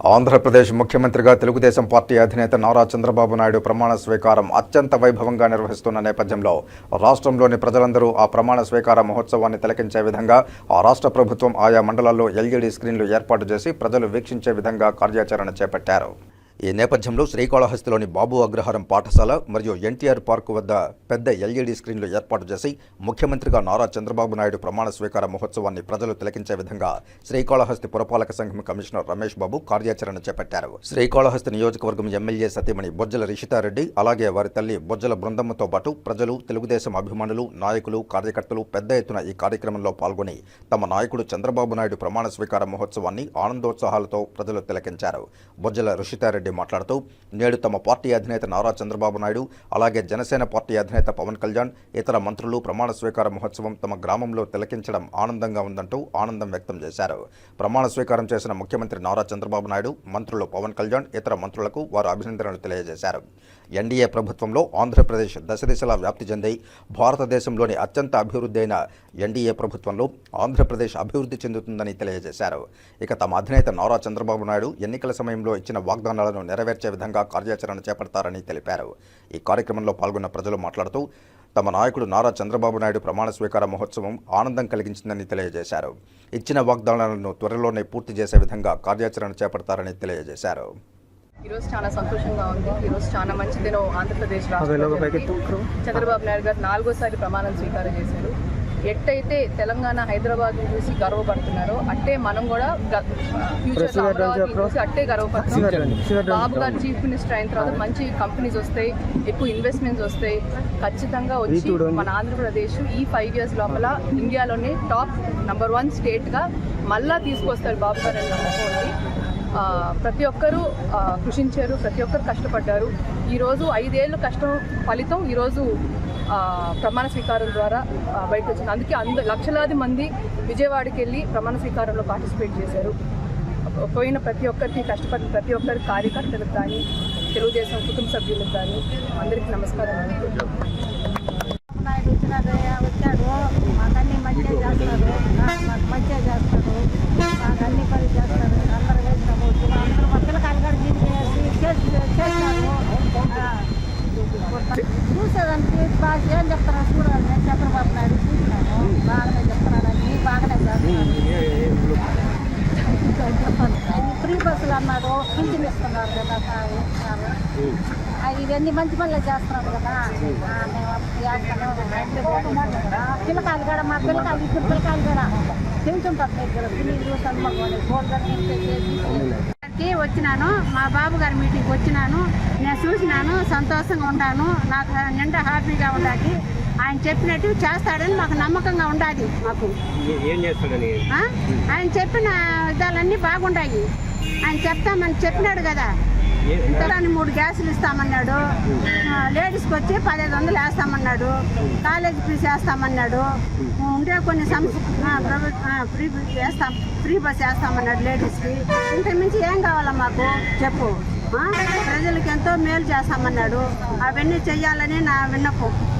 ఆంధ్రప్రదేశ్ ముఖ్యమంత్రిగా తెలుగుదేశం పార్టీ అధినేత నారా చంద్రబాబు నాయుడు ప్రమాణ స్వీకారం అత్యంత వైభవంగా నిర్వహిస్తున్న నేపథ్యంలో రాష్ట్రంలోని ప్రజలందరూ ఆ ప్రమాణ స్వీకార మహోత్సవాన్ని తిలకించే విధంగా ఆ రాష్ట్ర ప్రభుత్వం ఆయా మండలాల్లో ఎల్ఈడీ స్క్రీన్లు ఏర్పాటు చేసి ప్రజలు వీక్షించే విధంగా కార్యాచరణ చేపట్టారు. ఈ నేపథ్యంలో శ్రీకాళహస్తిలోని బాబు అగ్రహారం పాఠశాల మరియు ఎన్టీఆర్ పార్క్ వద్ద పెద్ద ఎల్ఈడీ స్క్రీన్లు ఏర్పాటు చేసి ముఖ్యమంత్రిగా నారా చంద్రబాబు నాయుడు ప్రమాణ స్వీకార మహోత్సవాన్ని ప్రజలు తిలకించే విధంగా శ్రీకాళహస్తి పురపాలక సంఘం కమిషనర్ రమేష్ బాబు కార్యాచరణ చేపట్టారు. శ్రీకాళహస్తి నియోజకవర్గం ఎమ్మెల్యే సతీమణి బొజ్జల రిషితారెడ్డి అలాగే వారి తల్లి బొజ్జల బృందమ్మతో పాటు ప్రజలు తెలుగుదేశం అభిమానులు నాయకులు కార్యకర్తలు పెద్ద ఎత్తున ఈ కార్యక్రమంలో పాల్గొని తమ నాయకుడు చంద్రబాబు నాయుడు ప్రమాణ స్వీకార మహోత్సవాన్ని ఆనందోత్సాహాలతో ప్రజలు తిలకించారు. బొజ్జల రెడ్డి మాట్లాడుతూ నేడు తమ పార్టీ అధినేత నారా చంద్రబాబు నాయుడు అలాగే జనసేన పార్టీ అధినేత పవన్ కళ్యాణ్ ఇతర మంత్రులు ప్రమాణ స్వీకార మహోత్సవం తమ గ్రామంలో తిలకించడం ఆనందంగా ఉందంటూ ఆనందం వ్యక్తం చేశారు. ప్రమాణ స్వీకారం చేసిన ముఖ్యమంత్రి నారా చంద్రబాబు నాయుడు మంత్రులు పవన్ కళ్యాణ్ ఇతర మంత్రులకు వారు అభినందనలు తెలియజేశారు. ఎన్డీఏ ప్రభుత్వంలో ఆంధ్రప్రదేశ్ దశ దిశలా వ్యాప్తి చెంది భారతదేశంలోని అత్యంత అభివృద్ధి అయిన ఎన్డీఏ ప్రభుత్వంలో ఆంధ్రప్రదేశ్ అభివృద్ధి చెందుతుందని తెలియజేశారు. ఇక తమ అధినేత నారా చంద్రబాబు నాయుడు ఎన్నికల సమయంలో ఇచ్చిన వాగ్దానాలను నెరవేర్చే విధంగా కార్యాచరణ చేపడతారని తెలిపారు. ఈ కార్యక్రమంలో పాల్గొన్న ప్రజలు మాట్లాడుతూ తమ నాయకుడు నారా చంద్రబాబు నాయుడు ప్రమాణ స్వీకార మహోత్సవం ఆనందం కలిగించిందని తెలియజేశారు. ఇచ్చిన వాగ్దానాలను త్వరలోనే పూర్తి చేసే విధంగా కార్యాచరణ చేపడతారని తెలియజేశారు. ఈరోజు చాలా సంతోషంగా ఉంది. ఈరోజు చాలా మంచి దినం ఆంధ్రప్రదేశ్ రాష్ట్ర ప్రజలకి. చంద్రబాబు నాయుడు గారు నాలుగోసారి ప్రమాణం స్వీకారం చేశారు. ఎట్టయితే తెలంగాణ హైదరాబాద్ చూసి గర్వపడుతున్నారో అట్టే మనం కూడా ఫ్యూచర్ అమరావతి చూసి అట్టే గర్వపడుతున్నాం. బాబు గారు చీఫ్ మినిస్టర్ అయిన తర్వాత మంచి కంపెనీస్ వస్తాయి ఎక్కువ ఇన్వెస్ట్మెంట్స్ వస్తాయి. ఖచ్చితంగా వచ్చి మన ఆంధ్రప్రదేశ్ ఈ ఫైవ్ ఇయర్స్ లోపల ఇండియాలోనే టాప్ నంబర్ వన్ స్టేట్గా మళ్ళా తీసుకొస్తారు బాబు గారు అని నమ్మకం ప్రతి ఒక్కరూ కృషించారు ప్రతి ఒక్కరు కష్టపడ్డారు. ఈరోజు ఐదేళ్ళు కష్టం ఫలితం ఈరోజు ప్రమాణ స్వీకారం ద్వారా బయటకు వచ్చింది అందుకే అంద లక్షలాది మంది విజయవాడకి వెళ్ళి ప్రమాణ స్వీకారంలో పార్టిసిపేట్ చేశారు. పోయిన ప్రతి ఒక్కరికి కష్టపడిన ప్రతి ఒక్కరి కార్యకర్తలకు కానీ తెలుగుదేశం కుటుంబ సభ్యులకు కానీ అందరికీ నమస్కారం వచ్చాడు మాకు అన్ని మంచిగా చేస్తారు. మాకు మంచిగా చేస్తారు. మాకు అన్ని పనులు చేస్తారు అందరూ వేస్తాము అందరూ మా పిల్లకాయలు కూడా దీనికి చేసి చేస్తారు ఆ, చూసేదానికి చెప్తారో చూడాలి నేను చంద్రబాబు నాయుడు చూసినాను బాగానే చెప్తున్నాడు అన్ని బాగానే చేస్తున్నాడు చెప్పండి ఫ్రీ బస్సులు అన్నారు పింఛన్ ఇస్తున్నారు కదా. ఆ, ఇవన్నీ మంచి పనులు చేస్తున్నారు కదా. పిల్లకాయలు కూడా మా పిల్లకాయలు ఇద్దరు పిల్లకాయలు కూడా. తింటుంటారు దగ్గర పిల్లలు సన్మకొని చేసి వచ్చినాను. మా బాబు గారి మీటింగ్కి వచ్చినాను. నేను చూసినాను సంతోషంగా ఉన్నాను నాకు నిండా హ్యాపీగా ఉండాలి. ఆయన చెప్పినట్టు చేస్తాడని మాకు నమ్మకంగా ఉండాలి మాకు? ఆయన చెప్పిన విధాలన్నీ బాగుంటాయి ఆయన చెప్తామని చెప్పినాడు కదా. ఏ- మూడు గ్యాసులు ఇస్తామన్నాడు. లేడీస్కి వచ్చి పదిహేను వందలు వేస్తామన్నాడు. College fee వేస్తామన్నాడు. ఉండే కొన్ని సంస్థ ఫ్రీ బస్ వేస్తాం ఫ్రీ బస్ వేస్తామన్నాడు లేడీస్కి. ఇంతకుమించి ఏం కావాలా మాకు? చెప్పు. ప్రజలకు ఎంతో మేలు చేస్తామన్నాడు. అవన్నీ చెయ్యాలని నా విన్నపం.